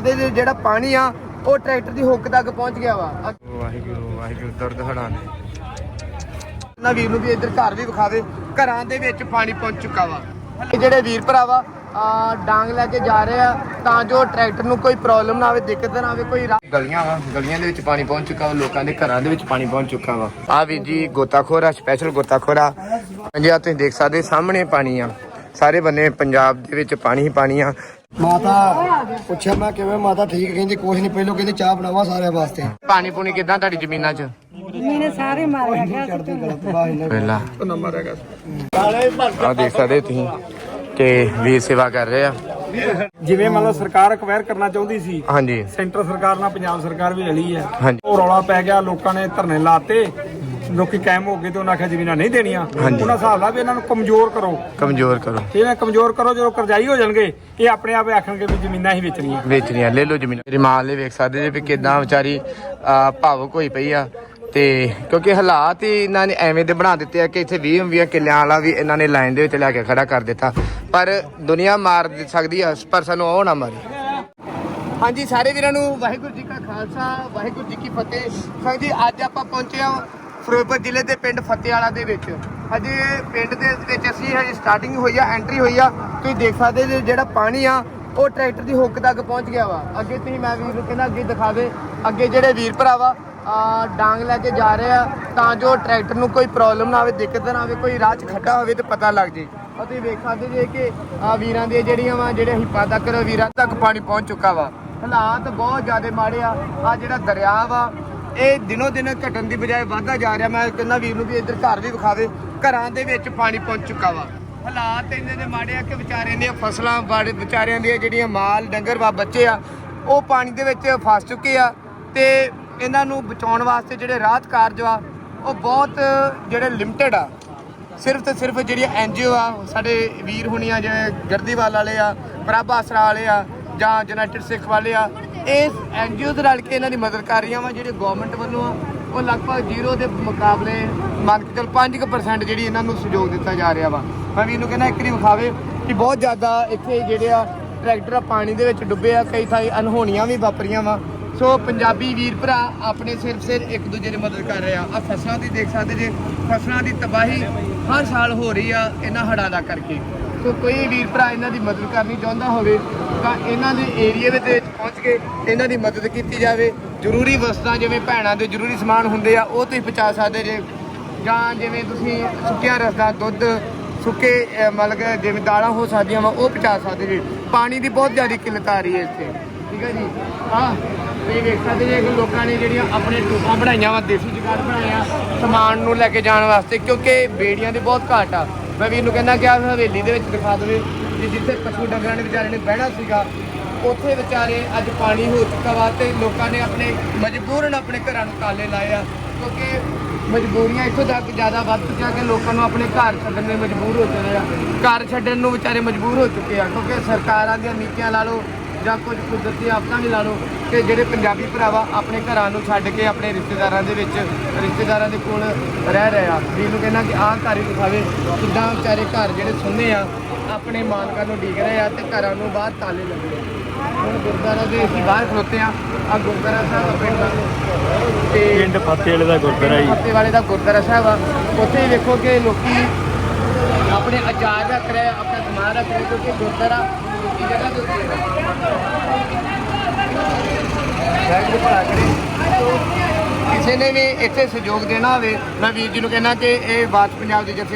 ਦੇ ਜਿਹੜਾ ਪਾਣੀ ਆ ਉਹ ਟਰੈਕਟਰ ਦੀ ਹੁੱਕ ਤੱਕ ਪਹੁੰਚ ਗਿਆ ਵਾ। ਵਾਹਿਗੁਰੂ ਵਾਹਿਗੁਰੂ ਦਰਦ ਹੜਾਂ ਨੇ ਨਾ ਵੀਰ ਨੂੰ ਵੀ ਇੱਧਰ ਘਰ ਵੀ ਵਿਖਾਵੇ ਘਰਾਂ ਦੇ ਵਿੱਚ ਪਾਣੀ ਪਹੁੰਚ ਚੁੱਕਾ ਵਾ। ਇਹ ਜਿਹੜੇ ਵੀਰ ਭਰਾਵਾ ਆ ਡਾਂਗ ਲੈ ਕੇ ਜਾ ਰਹੇ ਆ ਤਾਂ ਜੋ ਟਰੈਕਟਰ ਨੂੰ ਕੋਈ ਪ੍ਰੋਬਲਮ ਨਾ ਆਵੇ ਦਿੱਕਤ ਨਾ ਆਵੇ ਕੋਈ ਗਲੀਆਂ ਵਾ ਗਲੀਆਂ ਦੇ ਵਿੱਚ ਪਾਣੀ ਪਹੁੰਚ ਚੁੱਕਾ ਵਾ ਲੋਕਾਂ ਦੇ ਘਰਾਂ ਦੇ ਵਿੱਚ ਪਾਣੀ ਪਹੁੰਚ ਚੁੱਕਾ ਵਾ। ਆ ਵੀਰ ਜੀ ਗੋਤਾਖੋਰ ਆ ਸਪੈਸ਼ਲ ਗੋਤਾਖੋਰ। ਆ ਹਾਂਜੀ ਆ ਤੁਸੀਂ ਦੇਖ ਸਕਦੇ ਸਾਹਮਣੇ ਪਾਣੀ ਆ। ਸਾਰੇ ਬੰਨੇ ਪੰਜਾਬ ਦੇ ਵਿੱਚ ਪਾਣੀ ਹੀ ਪਾਣੀ ਆ। ਮਾਤਾ ਪੁੱਛਿਆ ਮੈਂ ਕਿਵੇਂ ਮਾਤਾ ਠੀਕ? ਕਹਿੰਦੀ ਕੁਛ ਨਹੀਂ ਪਹਿਲੋਂ ਕਹਿੰਦੀ ਚਾਹ ਬਣਾਵਾ ਸਾਰਿਆਂ ਵਾਸਤੇ। ਪਾਣੀ ਪੂਣੀ ਕਿਦਾਂ ਤੁਹਾਡੀ ਜ਼ਮੀਨਾਂ 'ਚ? ਮੈਨੇ ਸਾਰੇ ਮਾਰਿਆ ਗਿਆ ਚੜਦੀ ਗਲਤ ਬਾਹ ਇਹਨਾਂ ਪਹਿਲਾ ਆ ਦੇਖ ਸਕਦੇ ਤੁਸੀਂ ਕਿ ਵੀਰ ਸੇਵਾ ਕਰ ਰਹੇ ਆ। ਜਿਵੇਂ ਮੰਨ ਲਓ ਸਰਕਾਰ ਅਕਵਾਇਰ ਕਰਨਾ ਚਾਹੁੰਦੀ ਸੀ ਹਾਂਜੀ। ਸੈਂਟਰ ਸਰਕਾਰ ਨਾਲ ਪੰਜਾਬ ਸਰਕਾਰ ਵੀ ਰਲੀ ਹੈ। ਹਾਂਜੀ। ਉਹ ਰੌਲਾ ਪੈ ਗਿਆ ਲੋਕਾਂ ਨੇ ਧਰਨੇ ਲਾਤੇ ਲੋਕੀ ਕਾਇਮ ਹੋ ਗਏ ਤੇ ਉਹਨਾਂ ਆਖਿਆ ਜ਼ਮੀਨਾਂ ਨਹੀਂ ਦੇਣੀਆਂ। ਉਹਨਾਂ ਹਿਸਾਬ ਨਾਲ ਵੀ ਇਹਨਾਂ ਨੂੰ ਕਮਜ਼ੋਰ ਕਰੋ। ਕਮਜ਼ੋਰ ਕਰੋ। ਤੇ ਇਹਨਾਂ ਕਮਜ਼ੋਰ ਕਰੋ ਜਦੋਂ ਕਰਜ਼ਾਈ ਹੋ ਜਾਣਗੇ ਇਹ ਆਪਣੇ ਆਪ ਆਖਣਗੇ ਵੀ ਜ਼ਮੀਨਾਂ ਹੀ ਵੇਚਣੀਆਂ। ਵੇਚਣੀਆਂ ਲੈ ਲਓ ਜ਼ਮੀਨ। ਮੇਰੀ ਮਾਂ ਲਈ ਵੇਖ ਸਕਦੇ ਜੇ ਵੀ ਕਿਦਾਂ ਵਿਚਾਰੀ ਅਹ, ਭਾਵੁਕ ਹੋਈ ਪਈ ਆ। ਤੇ ਕਿਉਂਕਿ ਹਾਲਾਤ ਹੀ ਇਹਨਾਂ ਨੇ ਐਵੇਂ ਦੇ ਬਣਾ ਦਿੱਤੇ ਆ ਕਿ ਇੱਥੇ 20 20 ਕਿੱਲਿਆਂ ਵਾਲਾ ਵੀ ਇਹਨਾਂ ਨੇ ਲਾਈਨ ਦੇ ਵਿੱਚ ਲਿਆ ਕੇ ਖੜਾ ਕਰ ਦਿੱਤਾ। ਪਰ ਦੁਨੀਆ ਮਾਰ ਦੇ ਸਕਦੀ ਆ ਪਰ ਸਾਨੂੰ ਉਹ ਨਾ ਮਾਰੇ। ਹਾਂਜੀ ਸਾਰੇ ਵੀਰਾਂ ਨੂੰ ਵਾਹਿਗੁਰੂ ਜੀ ਕਾ ਖਾਲਸਾ ਵਾਹਿਗੁਰੂ ਜੀ ਕੀ ਫਤਿਹ। ਸੰਗ ਜੀ ਅੱਜ ਆਪਾਂ ਪਹੁੰਚੇ ਹਾਂ ਫਿਰੋਜ਼ਪੁਰ ਜ਼ਿਲ੍ਹੇ ਦੇ ਪਿੰਡ ਫਤਿਆਲਾ ਦੇ ਵਿੱਚ। ਹਜੇ ਪਿੰਡ ਦੇ ਵਿੱਚ ਅਸੀਂ ਹਜੇ ਸਟਾਰਟਿੰਗ ਹੋਈ ਆ ਐਂਟਰੀ ਹੋਈ ਆ। ਤੁਸੀਂ ਦੇਖ ਸਕਦੇ ਜੇ ਜਿਹੜਾ ਪਾਣੀ ਆ, ਉਹ ਟਰੈਕਟਰ ਦੀ ਹੁੱਕ ਤੱਕ ਪਹੁੰਚ ਗਿਆ ਵਾ। ਅੱਗੇ ਤੁਸੀਂ ਮੈਂ ਵੀਰ ਨੂੰ ਕਹਿੰਦਾ, ਅੱਗੇ ਦਿਖਾਵੇ। ਅੱਗੇ ਜਿਹੜੇ ਵੀਰ ਭਰਾਵਾ, ਆ, ਡਾਂਗ ਲੈ ਕੇ ਜਾ ਰਹੇ ਆ, ਤਾਂ ਜੋ ਟਰੈਕਟਰ ਨੂੰ ਕੋਈ ਪ੍ਰੋਬਲਮ ਨਾ ਆਵੇ, ਦਿੱਕਤ ਨਾ ਆਵੇ, ਕੋਈ ਰਾਹ 'ਚ ਖੱਡਾ ਹੋਵੇ ਤੇ ਪਤਾ ਲੱਗ ਜੇ। ਅਤੇ ਵੇਖ ਸਕਦੇ ਜੇ ਕਿ, ਆ, ਵੀਰਾਂ ਦੀਆਂ ਜਿਹੜੀਆਂ ਵਾ ਜਿਹੜੇ ਹਿੱਪਾ ਤੱਕ, ਵੀਰਾਂ ਤੱਕ ਪਾਣੀ ਪਹੁੰਚ ਚੁੱਕਾ ਵਾ। ਹਾਲਾਤ ਬਹੁਤ ਜ਼ਿਆਦਾ ਮਾੜੇ ਆ। ਆ ਜਿਹੜਾ ਦਰਿਆ ਵਾ ਇਹ ਦਿਨੋ ਦਿਨ ਘਟਣ ਦੀ ਬਜਾਏ ਵਧਦਾ ਜਾ ਰਿਹਾ। ਮੈਂ ਕਹਿੰਦਾ ਵੀਰ ਨੂੰ ਵੀ ਇੱਧਰ ਘਰ ਵੀ ਵਿਖਾਵੇ। ਘਰਾਂ ਦੇ ਵਿੱਚ ਪਾਣੀ ਪਹੁੰਚ ਚੁੱਕਾ ਵਾ। ਹਾਲਾਤ ਇੰਨੇ ਦੇ ਮਾੜੇ ਆ ਕਿ ਵਿਚਾਰਿਆਂ ਦੀਆਂ ਫਸਲਾਂ ਬਾੜੇ ਵਿਚਾਰਿਆਂ ਦੀਆਂ ਜਿਹੜੀਆਂ ਮਾਲ, ਡੰਗਰ ਵਾ, ਬੱਚੇ ਆ, ਉਹ ਪਾਣੀ ਦੇ ਵਿੱਚ ਫਸ ਚੁੱਕੇ ਆ ਤੇ ਇਹਨਾਂ ਨੂੰ ਬਚਾਉਣ ਵਾਸਤੇ ਜਿਹੜੇ ਰਾਹਤ ਕਾਰਜ ਆ, ਉਹ ਬਹੁਤ ਜਿਹੜੇ ਲਿਮਟਿਡ ਆ। ਸਿਰਫ ਤੇ ਸਿਰਫ ਜਿਹੜੀਆਂ ਐਨਜੀਓ ਆ, ਸਾਡੇ ਵੀਰ ਹੁਣੀਆਂ ਜਿਵੇਂ ਗਰਦੀਵਾਲ ਵਾਲੇ ਆ ਪ੍ਰਭ ਆਸਰਾ ਵਾਲੇ ਆ ਜਾਂ ਯੂਨਾਈਟਿਡ ਸਿੱਖ ਵਾਲੇ ਆ ਇਸ ਐਨਜੀਓ ਦੇ ਰਲ ਕੇ ਇਹਨਾਂ ਦੀ ਮਦਦ ਕਰ ਰਹੀਆਂ ਵਾ, ਜਿਹੜੇ ਗਵਰਨਮੈਂਟ ਵੱਲੋਂ ਆ, ਉਹ ਲਗਭਗ ਜ਼ੀਰੋ ਦੇ ਮੁਕਾਬਲੇ ਮੰਨ ਕੇ ਚਲ 5% ਜਿਹੜੀ ਇਹਨਾਂ ਨੂੰ ਸਹਿਯੋਗ ਦਿੱਤਾ ਜਾ ਰਿਹਾ ਵਾ। ਮੈਂ ਵੀਰ ਨੂੰ ਕਹਿੰਦਾ ਇੱਕ ਨਹੀਂ ਵਿਖਾਵੇ ਕਿ ਬਹੁਤ ਜ਼ਿਆਦਾ ਇੱਥੇ ਜਿਹੜੇ ਆ ਟਰੈਕਟਰ ਆ ਪਾਣੀ ਦੇ ਵਿੱਚ ਡੁੱਬੇ ਆ, ਕਈ ਥਾਈ ਅਨਹੋਣੀਆਂ ਵੀ ਵਾਪਰੀਆਂ ਵਾ। ਸੋ ਪੰਜਾਬੀ ਵੀਰ ਭਰਾ ਆਪਣੇ ਸਿਰ ਸਿਰ ਇੱਕ ਦੂਜੇ ਦੀ ਮਦਦ ਕਰ ਰਹੇ ਆ। ਆ ਫਸਲਾਂ ਦੀ ਦੇਖ ਸਕਦੇ ਜੇ, ਫਸਲਾਂ ਦੀ ਤਬਾਹੀ ਹਰ ਸਾਲ ਹੋ ਰਹੀ ਆ ਇਹਨਾਂ ਹੜ੍ਹਾਂ ਦਾ ਕਰਕੇ। ਸੋ ਕੋਈ ਵੀਰ ਭਰਾ ਇਹਨਾਂ ਦੀ ਮਦਦ ਕਰਨੀ ਚਾਹੁੰਦਾ ਹੋਵੇ, ਤਾਂ ਇਹਨਾਂ ਦੇ ਏਰੀਆ ਦੇ ਵਿੱਚ ਪਹੁੰਚ ਕੇ ਇਹਨਾਂ ਦੀ ਮਦਦ ਕੀਤੀ ਜਾਵੇ। ਜ਼ਰੂਰੀ ਵਸਤਾਂ ਜਿਵੇਂ ਭੈਣਾਂ ਦੇ ਜ਼ਰੂਰੀ ਸਮਾਨ ਹੁੰਦੇ ਆ ਉਹ ਤੁਸੀਂ ਪਹੁੰਚਾ ਸਕਦੇ ਜੇ। ਜਾਂ ਜਿਵੇਂ ਤੁਸੀਂ ਸੁੱਕਿਆ ਰਸਦਾ ਦੁੱਧ ਸੁੱਕੇ ਅਹ, ਮਤਲਬ ਕਿ ਜਿਵੇਂ ਦਾਲਾਂ ਹੋ ਸਕਦੀਆਂ ਵਾ ਉਹ ਪਹੁੰਚਾ ਸਕਦੇ ਜੀ। ਪਾਣੀ ਦੀ ਬਹੁਤ ਜ਼ਿਆਦਾ ਕਿੱਲਤ ਆ ਰਹੀ ਹੈ ਇੱਥੇ। ਠੀਕ ਹੈ ਜੀ? ਹਾਂ ਤੁਸੀਂ ਵੇਖ ਸਕਦੇ ਜੇ ਕਿ ਲੋਕਾਂ ਨੇ ਜਿਹੜੀਆਂ ਆਪਣੇ ਟੂਬਾਂ ਬਣਾਈਆਂ ਵਾ ਦੇਸੀ ਜੁਗਾੜ ਬਣਾਇਆ ਸਮਾਨ ਨੂੰ ਲੈ ਕੇ ਜਾਣ ਵਾਸਤੇ ਕਿਉਂਕਿ ਬੇੜੀਆਂ ਦੀ ਬਹੁਤ ਘਾਟ ਆ। ਮੈਂ ਵੀਰ ਨੂੰ ਕਹਿੰਦਾ ਕਿ ਆ ਹਵੇਲੀ ਦੇ ਵਿੱਚ ਦਿਖਾ ਦੇਵੇ ਕਿ ਜਿੱਥੇ ਪਸ਼ੂ ਡੰਗਰਾਂ ਨੇ ਵਿਚਾਰੇ ਨੇ ਬਹਿਣਾ ਸੀਗਾ ਉੱਥੇ ਵਿਚਾਰੇ ਅੱਜ ਪਾਣੀ ਹੋ ਚੁੱਕਾ ਵਾ ਤੇ ਲੋਕਾਂ ਨੇ ਆਪਣੇ ਮਜਬੂਰਨ ਆਪਣੇ ਘਰਾਂ ਨੂੰ ਤਾਲੇ ਲਾਏ ਆ, ਕਿਉਂਕਿ ਮਜਬੂਰੀਆਂ ਇੱਥੋਂ ਤੱਕ ਜ਼ਿਆਦਾ ਵੱਧ ਚੁੱਕੀਆਂ ਕਿ ਲੋਕਾਂ ਨੂੰ ਆਪਣੇ ਘਰ ਛੱਡਣ ਲਈ ਮਜਬੂਰ ਹੋ ਚੁੱਕੇ ਆ। ਘਰ ਛੱਡਣ ਨੂੰ ਵਿਚਾਰੇ ਮਜਬੂਰ ਹੋ ਚੁੱਕੇ ਆ, ਕਿਉਂਕਿ ਸਰਕਾਰਾਂ ਦੀਆਂ ਨੀਤੀਆਂ ਲਾ ਲਓ ਜਾਂ ਕੁਝ ਕੁਦਰਤੀ ਆਫਤਾਂ ਵੀ ਲਾ ਲਓ ਕਿ ਜਿਹੜੇ ਪੰਜਾਬੀ ਭਰਾਵਾ ਆਪਣੇ ਘਰਾਂ ਨੂੰ ਛੱਡ ਕੇ ਆਪਣੇ ਰਿਸ਼ਤੇਦਾਰਾਂ ਦੇ ਵਿੱਚ, ਰਿਸ਼ਤੇਦਾਰਾਂ ਦੇ ਕੋਲ ਰਹਿ ਰਹੇ ਆ। ਵੀਰ ਨੂੰ ਕਹਿੰਦਾ ਕਿ ਆਹ ਘਰ ਹੀ ਦਿਖਾਵੇ ਕਿੱਦਾਂ ਵਿਚਾਰੇ ਘਰ ਜਿਹੜੇ ਸੁੰਨੇ ਆ, ਆਪਣੇ ਮਾਲਕਾਂ ਨੂੰ ਡੀਕ ਰਹੇ ਆ ਤੇ ਘਰਾਂ ਨੂੰ ਬਾਹਰ ਤਾਲੇ ਲੱਗੇ ਆ। ਹੁਣ ਦੇ ਅਸੀਂ ਬਾਹਰ ਖਲੋਤੇ ਆ ਆ ਗੁਰਦੁਆਰਾ ਸਾਹਿਬ ਆ ਪਿੰਡ ਦਾ। ਤੇ ਪਿੰਡ ਫੱਤੇ ਵਾਲੇ ਦਾ ਗੁਰਦੁਆਰਾ ਜੀ। ਪੱਤੇ ਵਾਲੇ ਦਾ ਗੁਰਦੁਆਰਾ ਸਾਹਿਬ ਆ। ਉੱਥੇ ਹੀ ਵੇਖੋ ਕਿ ਲੋਕੀ ਆਪਣੇ ਆਚਾਰ ਰੱਖ ਰਹੇ ਆ, ਆਪਣਾ ਸਮਾਨ ਰੱਖ ਰਹੇ ਕਿਉਂਕਿ ਗੁਰਦੁਆਰਾ ਉੱਚੀ ਜਗ੍ਹਾ ਤੇ ਉੱਤੇ ਵਾਹਿਗੁਰੂ ਭਲਾ ਕਰੇ। ਸੋ ਕਿਸੇ ਨੇ ਵੀ ਇੱਥੇ ਸਹਿਯੋਗ ਦੇਣਾ ਹੋਵੇ ਮੈਂ ਵੀਰ ਜੀ ਨੂੰ ਕਹਿਣਾ ਕਿ ਇਹ ਬਾਤ ਪੰਜਾਬ ਦੇ ਜਥੇ